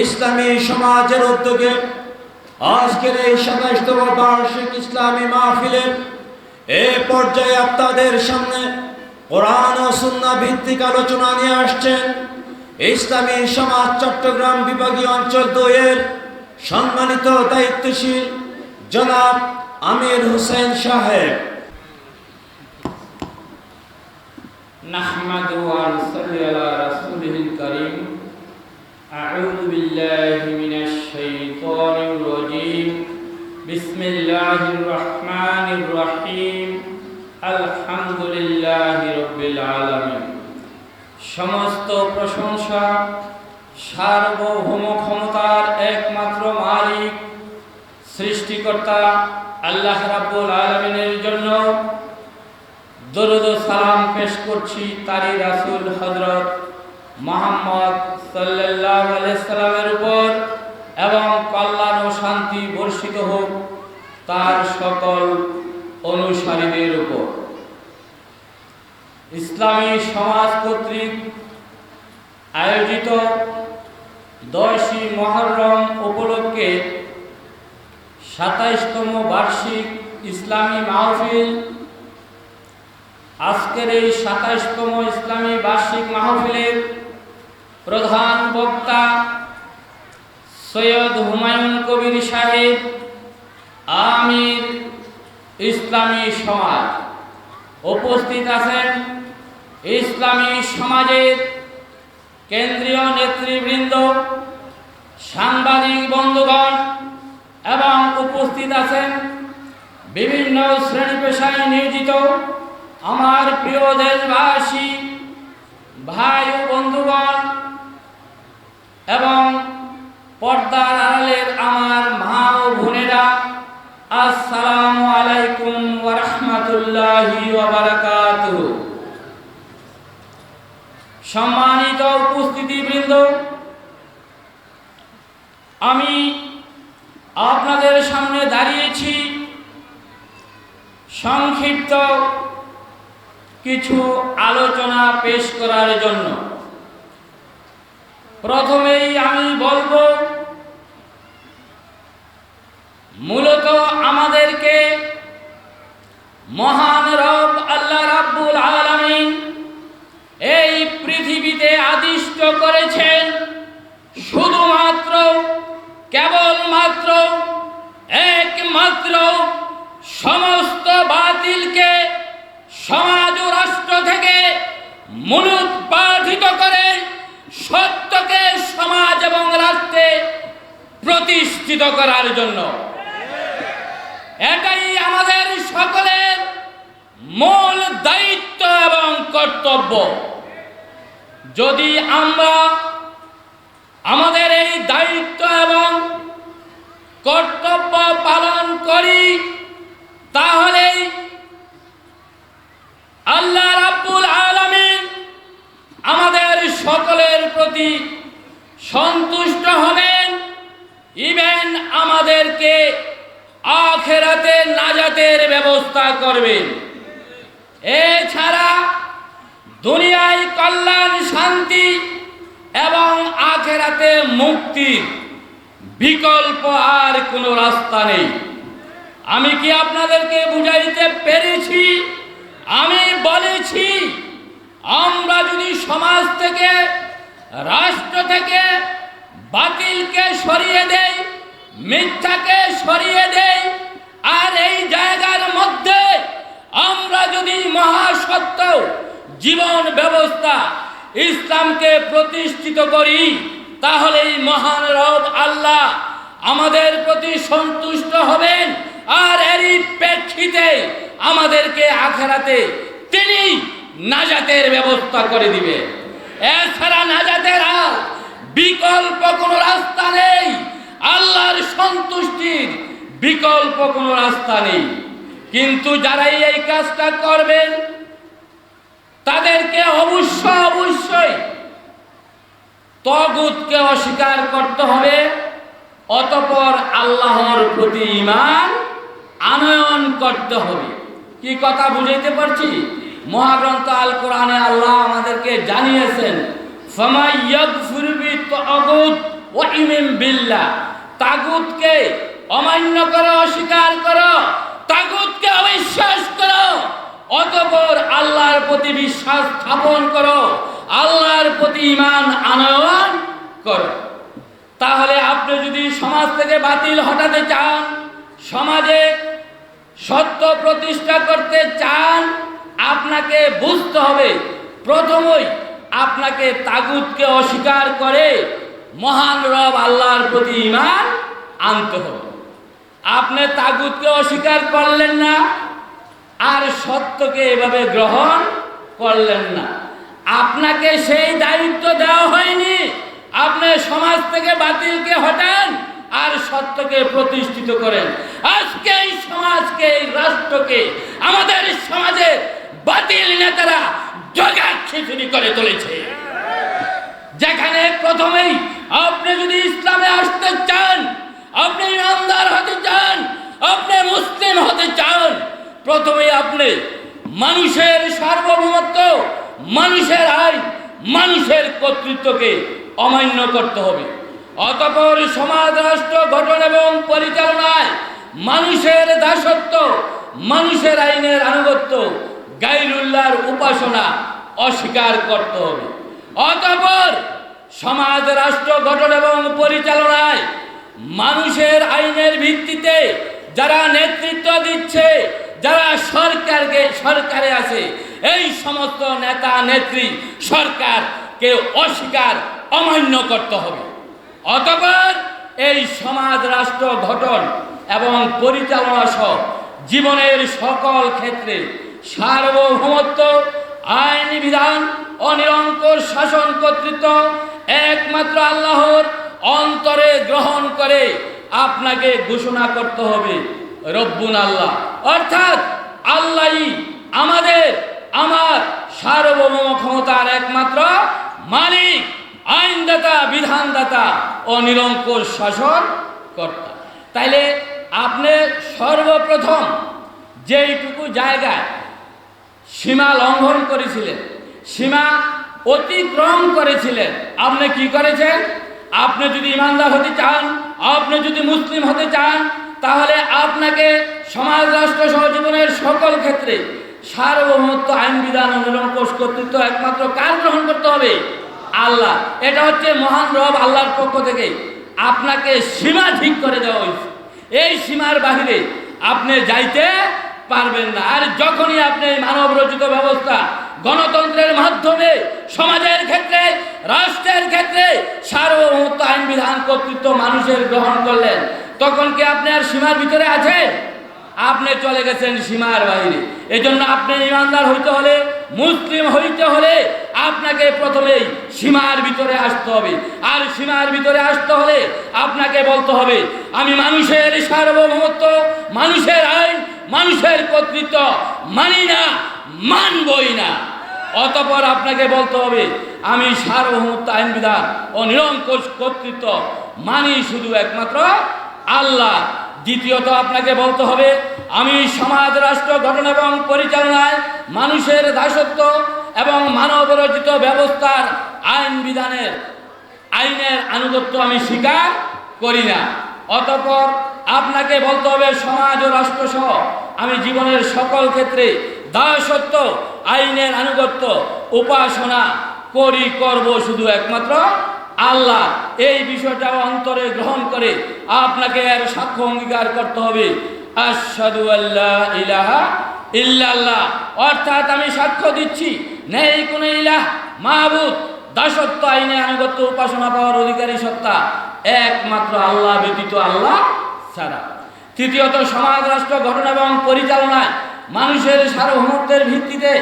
ইসলামী সমাজের উদ্যোগে আজকের এই সাতাইশতম বার্ষিক ইসলামী মাহফিলের এ পর্যায়ে আপনাদের সামনে কোরআন ও সুন্না ভিত্তিক আলোচনা নিয়ে আসছেন ইসলামী সমাজ চট্টগ্রাম বিভাগীয় অঞ্চল দুয়ের সম্মানিত দায়িত্বশীল জনাব আমির হোসেন সাহেব نحمد ونصلي على رسوله الكريم أعوذ بالله من الشيطان الرجيم بسم الله الرحمن الرحيم الحمد لله رب العالمين সমস্ত প্রশংসা সার্বভৌম ক্ষমতার একমাত্র মালিক সৃষ্টিকর্তা আল্লাহ রাব্বুল আলামিনের জন্য দরুদ ও সালাম পেশ করছি তারি রাসূল হযরত মোহাম্মদ সাল্লামের উপর এবং কল্যাণ ও শান্তি বর্ষিত হোক তার সকল অনুসারীদের উপর। ইসলামী সমাজ কর্তৃক আয়োজিত দশই মহরম উপলক্ষে সাতাইশতম বার্ষিক ইসলামী মাহফিল। আজকের এই সাতাইশতম ইসলামী বার্ষিক মাহফিলের প্রধান বক্তা সৈয়দ হুমায়ুন কবির সাহেব, আমির ইসলামী সমাজ। উপস্থিত আছেন ইসলামী সমাজের কেন্দ্রীয় নেতৃবৃন্দ, সাংবাদিক বন্ধুগণ, এবং উপস্থিত আছেন বিভিন্ন শ্রেণি পেশায় নিয়োজিত আমার প্রিয় দেশবাসী, ভাই বন্ধুগণ এবং পর্দার আড়ালের আমার মা ও বোনেরা, আসসালামু আলাইকুম ওয়া রাহমাতুল্লাহি ওয়া বারাকাতুহু। সম্মানিত উপস্থিতিবৃন্দ, আমি আপনাদের সামনে দাঁড়িয়েছি সংক্ষিপ্ত কিছু আলোচনা পেশ করার জন্য। প্রথমেই আমি বলব, মূলত আমাদেরকে মহান রব আল্লাহ রাব্বুল আলামিন এই পৃথিবীতে আদিষ্ট করেছেন। শুধুমাত্র, কেবলমাত্র, একমাত্র সমস্ত বাতিলকে সমাজ রাষ্ট্র থেকে মূলোৎপাঠিত করে সত্যকে সমাজ এবং রাষ্ট্রে প্রতিষ্ঠিত করার জন্য। এটাই আমাদের সকলের মূল দায়িত্ব এবং কর্তব্য। যদি আমরা আমাদের এই দায়িত্ব এবং কর্তব্য পালন করি, তাহলেই আল্লাহ রাব্বুল আলামিন আমাদের সকলের প্রতি সন্তুষ্ট হবেন ইভেন আমাদেরকে আখেরাতে নাজাতের ব্যবস্থা করবেন। এছাড়া দুনিয়ায় কল্যাণ, শান্তি এবং আখেরাতে মুক্তির বিকল্প আর কোনো রাস্তা নেই। আমি কি আপনাদেরকে বুঝাইতে পেরেছি? আমি বলেছি, আমরা যদি সমাজ থেকে রাষ্ট্র থেকে বাতিলকে সরিয়ে দেই, মিথ্যাকে সরিয়ে দেই, আর এই জায়গার মধ্যে আমরা যদি মহাসত্য জীবন ব্যবস্থা ইসলামকে প্রতিষ্ঠিত করি, তাহলে এই মহান রব আল্লাহ আমাদের প্রতি সন্তুষ্ট হবেন, আর এরই প্রেক্ষিতে আমাদেরকে আখেরাতে তিনি নাজাতের ব্যবস্থা করে দিবে এছাড়া নাজাতের আর বিকল্প কোনো রাস্তা নেই। আল্লাহর সন্তুষ্টির বিকল্প কোনো রাস্তা নেই। কিন্তু যারাই এই কাজটা করবেন, তাদেরকে অবশ্য অবশ্যই তগুতকে অস্বীকার করতে হবে। অতপর আল্লাহর প্রতি ইমান আনয়ন করতে হবে। কি কথা বুঝাইতে পারছি? মহাগ্রন্থ আল কোরআনে আল্লাহ আমাদেরকে জানিয়েছেন বিল্লাহ। তাগুতকে অমান্য করো, অস্বীকার করো, তাগুতকে অবিশ্বাস করো, অতঃপর আল্লাহর প্রতি বিশ্বাস স্থাপন করো, আল্লাহর প্রতি ইমান আনয়ন করো। তাহলে আপনি যদি সমাজ থেকে বাতিল হটাতে চান, সমাজে সত্য প্রতিষ্ঠা করতে চান আপনাকে বুঝতে হবে। প্রথমই আপনাকে তাগুতকে অস্বীকার করে মহান রব আল্লাহর প্রতি ইমান আনতে হবে। আপনি তাগুতকে অস্বীকার করলেন না, আর সত্যকে এভাবে গ্রহণ করলেন না। আপনাকে সেই দায়িত্ব দেওয়া হয়নি, আপনি সমাজ থেকে বাতিলকে হটান আর সত্যকে প্রতিষ্ঠিত করেন। আজকে এই সমাজকে, এই রাষ্ট্রকে, আমাদের সমাজে বাতিল নেতারা জগা খিচুড়ি করে তুলেছে। যেখানে প্রথমেই আপনি যদি ইসলামে আসতে চান, আপনি ইমানদার হতে চান, আপনি মুসলিম হতে চান, প্রথমেই আপনি মানুষের সার্বভৌমত্ব, মানুষের আইন, মানুষের কর্তৃত্বকে অমান্য করতে হবে। অতপর সমাজ, রাষ্ট্র, গঠন এবং পরিচালনায় মানুষের দাসত্ব, মানুষের আইনের আনুগত্য গাইরুল্লাহর উপাসনা অস্বীকার করতে হবে। অতপর সমাজ, রাষ্ট্র, গঠন এবং পরিচালনায় মানুষের আইনের ভিত্তিতে যারা নেতৃত্ব দিচ্ছে, যারা সরকারকে, সরকারে আছে, এই সমস্ত নেতা, নেত্রী সরকারকে অস্বীকার, অমান্য করতে হবে। অতপর এই সমাজ, রাষ্ট্র, গঠন এবং পরিচালনা সহ জীবনের সকল ক্ষেত্রে সার্বভৌমত্ব, আইন, বিধান অনিরঙ্কুশ শাসন কর্তৃত্ব একমাত্র আল্লাহর অন্তরে গ্রহণ করে আপনাকে ঘোষণা করতে হবে রব্বুন আল্লাহ। অর্থাৎ আল্লাহই আমাদের, আমার সার্বভৌম ক্ষমতার একমাত্র মালিক, আইনদাতা, বিধানদাতা ও নিরঙ্কুশ শাসন কর্তা। তাইলে আপনি সর্বপ্রথম যেইটুকু জায়গায় সীমা লঙ্ঘন করেছিলেন। সীমা অতিক্রম করেছিলেন। আপনি কি করেছেন? আপনি যদি ইমানদার হতে চান, আপনি যদি মুসলিম হতে চান, তাহলে আপনাকে সমাজ, রাষ্ট্র, সহজীবনের সকল ক্ষেত্রে সার্বভৌমত্ব, আইন, বিধান ও নিরঙ্কুশ কর্তৃত্ব একমাত্র কার গ্রহণ করতে হবে? আল্লাহ। এটা হচ্ছে মহান রব আল্লাহর পক্ষ থেকে আপনাকে সীমা ঠিক করে দেওয়া হয়েছে। এই সীমার বাহিরে আপনি যাইতে পারবেন না। আর যখনই আপনি মানব রচিত ব্যবস্থা গণতন্ত্রের মাধ্যমে, সমাজের ক্ষেত্রে, রাষ্ট্রের ক্ষেত্রে সার্বভৌমত্ব আইন বিধান কর্তৃত্ব মানুষের গ্রহণ করলেন, তখন কি আপনি আর সীমার ভিতরে আছেন? আপনি চলে গেছেন সীমার বাইরে। এই জন্য আপনি ইমানদার হইতে হলে, মুসলিম হইতে হলে আপনাকে প্রথমেই সীমার ভিতরে আসতে হবে। আর সীমার ভিতরে আসতে হলে আপনাকে বলতে হবে, আমি মানুষের সার্বভৌমত্ব, মানুষের আইন মানুষের কর্তৃত্ব মানি না, মানবই না। অতপর আপনাকে বলতে হবে, আমি সার্বভৌমত্ব আইন বিধান ও নিরঙ্কুশ কর্তৃত্ব মানি শুধু একমাত্র আল্লাহ। দ্বিতীয়ত আপনাকে বলতে হবে, আমি সমাজ, রাষ্ট্র গঠন এবং পরিচালনায় মানুষের দাসত্ব এবং মানব রচিত ব্যবস্থার আইন বিধানের, আইনের আনুগত্য আমি স্বীকার করি না। অতপর আপনাকে বলতে হবে, সমাজ ও রাষ্ট্রসহ আমি জীবনের সকল ক্ষেত্রে দাসত্ব, আইনের আনুগত্য, উপাসনা করি, করব শুধু একমাত্র আল্লাহ। এই বিষয়টা অন্তরে গ্রহণ করে আপনাকে এর সাক্ষ্য অঙ্গীকার করতে হবে। আশহাদু আল্লাহ ইলাহা ইল্লাল্লাহ। অর্থাৎ আমি সাক্ষ্য দিচ্ছি, নেই কোনো ইলাহ মাহবুদ দাসত্ব আইনে আনুগত্য, উপাসনা পাওয়ার অধিকারী সত্তা। একমাত্র আল্লাহ ব্যতীত আল্লাহ ছাড়া। তৃতীয়ত, সমাজ, রাষ্ট্র গঠন এবং পরিচালনায় মানুষের সার্বভৌমত্বের ভিত্তিতে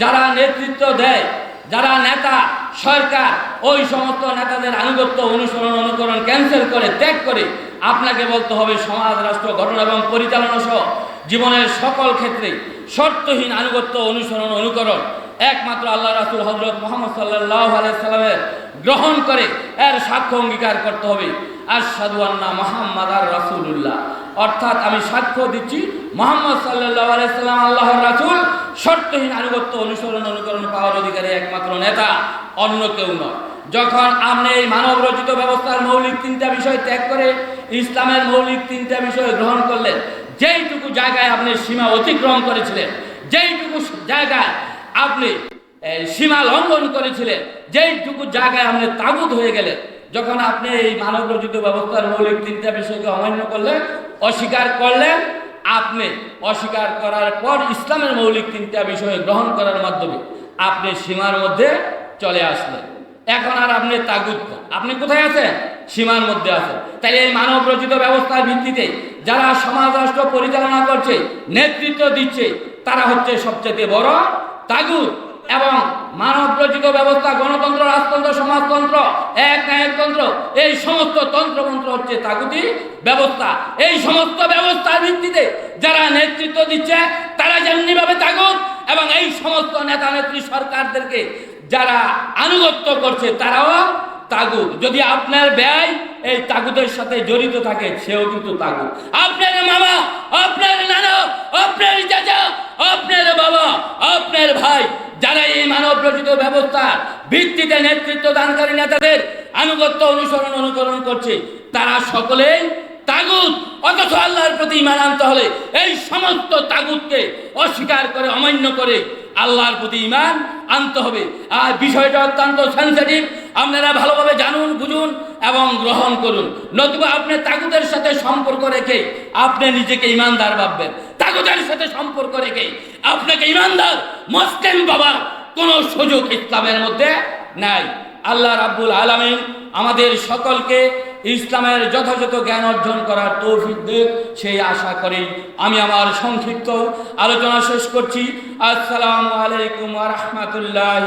যারা নেতৃত্ব দেয়, যারা নেতা, সরকার, ওই সমস্ত নেতাদের আনুগত্য অনুসরণ, অনুকরণ ক্যান্সেল করে, ত্যাগ করে আপনাকে বলতে হবে সমাজ, রাষ্ট্র গঠন এবং পরিচালনা সহ জীবনের সকল ক্ষেত্রে শর্তহীন আনুগত্য অনুসরণ, অনুকরণ একমাত্র আল্লাহ রাসুল হজরত মোহাম্মদ সাল্লাহ আলাইসাল্লামের গ্রহণ করে, এর সাক্ষ্য অঙ্গীকার করতে হবে। আর সাদুয়ান্না মোহাম্মদ আর রাসুল্লাহ অর্থাৎ আমি সাক্ষ্য দিচ্ছি, মোহাম্মদ আলাইসাল্লাম আল্লাহর রাসুল শর্তহীন আনুগত্য অনুসরণ অনুকরণ পাওয়ার অধিকারী একমাত্র নেতা, অন্য কেউ নয়। যখন আপনি এই মানব রচিত ব্যবস্থার মৌলিক তিনটা বিষয় ত্যাগ করে ইসলামের মৌলিক তিনটা বিষয় গ্রহণ করলেন, যেইটুকু জায়গায় আপনি সীমা অতিক্রম করেছিলেন, যেইটুকু জায়গায় আপনি সীমা লঙ্ঘন করেছিলেন, যেইটুকু জায়গায় আপনি তাগুত হয়ে গেলেন, যখন আপনি এই মানব রচিত ব্যবস্থার মৌলিক তিনটা বিষয়কে অমান্য করলেন অস্বীকার করলেন আপনি। অস্বীকার করার পর ইসলামের মৌলিক তিনটা বিষয় গ্রহণ করার মাধ্যমে আপনি সীমার মধ্যে চলে আসলেন। এখন আর আপনি তাগুত আপনি কোথায় আছেন? সীমার মধ্যে আছেন। তাই এই মানব রচিত ব্যবস্থার ভিত্তিতে যারা সমাজ রাষ্ট্র পরিচালনা করছে, নেতৃত্ব দিচ্ছে, তারা হচ্ছে সবচেয়ে বড় তাগুত। এবং মানব রচিত ব্যবস্থা, গণতন্ত্র, রাজতন্ত্র, সমাজতন্ত্র, এক নায়কতন্ত্র এই সমস্ত তন্ত্রমন্ত্র হচ্ছে তাগুতি ব্যবস্থা। এই সমস্ত ব্যবস্থার ভিত্তিতে যারা নেতৃত্ব দিচ্ছে, তারা যেমনিভাবে তাগুত এবং এই সমস্ত নেতা নেত্রী সরকারদেরকে যারা আনুগত্য করছে, তারাও তাগুত। যদি আপনার ব্যয় এই তাগুতের সাথে জড়িত থাকে, সেও কিন্তু তাগুত। আপনার মামা, আপনার নানা, আপনার চাচা, আপনার বাবা, আপনার ভাই, যারা এই মানব রচিত ব্যবস্থা ভিত্তিতে নেতৃত্ব দানকারী নেতাদের আনুগত্য অনুসরণ অনুকরণ করছে, তারা সকলেই তাগুত। অথচ আল্লাহর প্রতি ইমান আনতে হলে এই সমস্ত তাগুতকে অস্বীকার করে, অমান্য করে আল্লাহর প্রতি ইমান আনতে হবে। আর বিষয়টা অত্যন্ত সেন্সিটিভ আপনারা ভালোভাবে জানুন, বুঝুন এবং গ্রহণ করুন। নতুবা আপনি তাগুদের সাথে সম্পর্ক রেখে আপনি নিজেকে ইমানদার ভাববেন। তাগুদের সাথে সম্পর্ক রেখে আপনাকে ইমানদার মুসলিম বাবার কোনো সুযোগ ইসলামের মধ্যে নাই। আল্লাহ রাব্বুল আলামিন আমাদের সকলকে ইসলামের যথাযথ জ্ঞান অর্জন করার তৌফিক দেব সেই আশা করি। আমি আমার সংক্ষিপ্ত আলোচনা শেষ করছি। আসসালামু আলাইকুম রহমতুল্লাহ